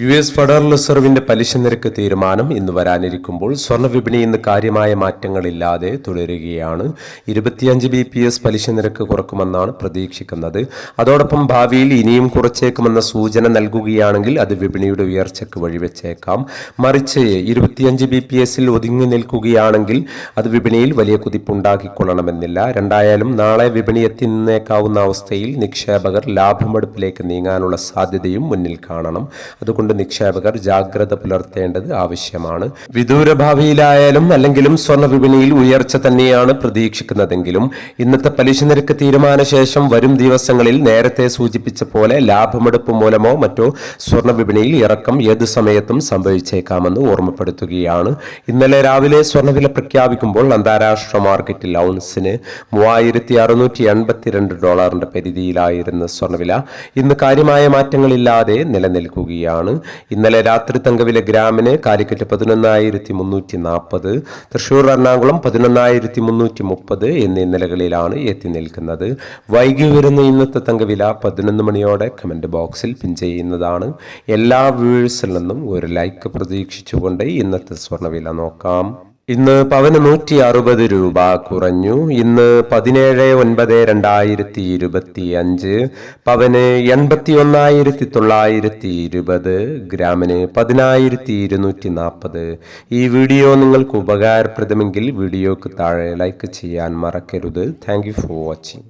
U S federal റിസർവിന്റെ പലിശ നിരക്ക് തീരുമാനം ഇന്ന് വരാനിരിക്കുമ്പോൾ സ്വർണ വിപണി ഇന്ന് കാര്യമായ മാറ്റങ്ങളില്ലാതെ തുടരുകയാണ്. ഇരുപത്തിയഞ്ച് ബി പി എസ് പലിശ നിരക്ക് കുറക്കുമെന്നാണ് പ്രതീക്ഷിക്കുന്നത്. അതോടൊപ്പം ഭാവിയിൽ ഇനിയും കുറച്ചേക്കുമെന്ന സൂചന നൽകുകയാണെങ്കിൽ അത് വിപണിയുടെ ഉയർച്ചയ്ക്ക് വഴിവെച്ചേക്കാം. മറിച്ച് ഇരുപത്തിയഞ്ച് ബി പി എസിൽ ഒതുങ്ങി നിൽക്കുകയാണെങ്കിൽ അത് വിപണിയിൽ വലിയ കുതിപ്പുണ്ടാക്കിക്കൊള്ളണമെന്നില്ല. രണ്ടായാലും നാളെ വിപണി എത്തി നിന്നേക്കാവുന്ന അവസ്ഥയിൽ നിക്ഷേപകർ ലാഭമെടുപ്പിലേക്ക് നീങ്ങാനുള്ള സാധ്യതയും മുന്നിൽ കാണണം. അതുകൊണ്ട് നിക്ഷേപകർ ജാഗ്രത പുലർത്തേണ്ടത് ആവശ്യമാണ്. വിദൂര ഭാവിയിലായാലും അല്ലെങ്കിലും സ്വർണ വിപണിയിൽ ഉയർച്ച തന്നെയാണ് പ്രതീക്ഷിക്കുന്നതെങ്കിലും ഇന്നത്തെ പലിശ നിരക്ക് തീരുമാന ശേഷം വരും ദിവസങ്ങളിൽ നേരത്തെ സൂചിപ്പിച്ച പോലെ ലാഭമെടുപ്പ് മൂലമോ മറ്റോ സ്വർണ വിപണിയിൽ ഇറക്കം ഏത് സമയത്തും സംഭവിച്ചേക്കാമെന്ന് ഓർമ്മപ്പെടുത്തുകയാണ്. ഇന്നലെ രാവിലെ സ്വർണവില പ്രഖ്യാപിക്കുമ്പോൾ അന്താരാഷ്ട്ര മാർക്കറ്റിൽ ഔൺസിന് മൂവായിരത്തി അറുന്നൂറ്റി എൺപത്തിരണ്ട് ഡോളറിന്റെ പരിധിയിലായിരുന്ന സ്വർണവില ഇന്ന് കാര്യമായ മാറ്റങ്ങളില്ലാതെ നിലനിൽക്കുകയാണ്. ഇന്നലെ രാത്രി തങ്കവിലെ ഗ്രാമിന് കാലിക്കറ്റ് പതിനൊന്നായിരത്തി മുന്നൂറ്റി നാൽപ്പത് തൃശൂർ എറണാകുളം പതിനൊന്നായിരത്തി മുന്നൂറ്റി മുപ്പത് എന്നീ നിലകളിലാണ് എത്തി നിൽക്കുന്നത്. വൈകി വരുന്ന ഇന്നത്തെ തങ്കവില പതിനൊന്ന് മണിയോടെ കമന്റ് ബോക്സിൽ പിൻ ചെയ്യുന്നതാണ്. എല്ലാ വ്യൂവേഴ്സിൽ നിന്നും ഒരു ലൈക്ക് പ്രതീക്ഷിച്ചുകൊണ്ട് ഇന്നത്തെ സ്വർണവില നോക്കാം. ഇന്ന് പവന് നൂറ്റി അറുപത് രൂപ കുറഞ്ഞു. ഇന്ന് പതിനേഴ് ഒൻപത് രണ്ടായിരത്തി ഇരുപത്തി അഞ്ച് പവന് എൺപത്തി ഒന്നായിരത്തി തൊള്ളായിരത്തി ഇരുപത് ഗ്രാമിന് പതിനായിരത്തി ഇരുന്നൂറ്റി നാൽപ്പത് ഈ വീഡിയോ നിങ്ങൾക്ക് ഉപകാരപ്രദമെങ്കിൽ വീഡിയോക്ക് താഴെ ലൈക്ക് ചെയ്യാൻ മറക്കരുത്. Thank for watching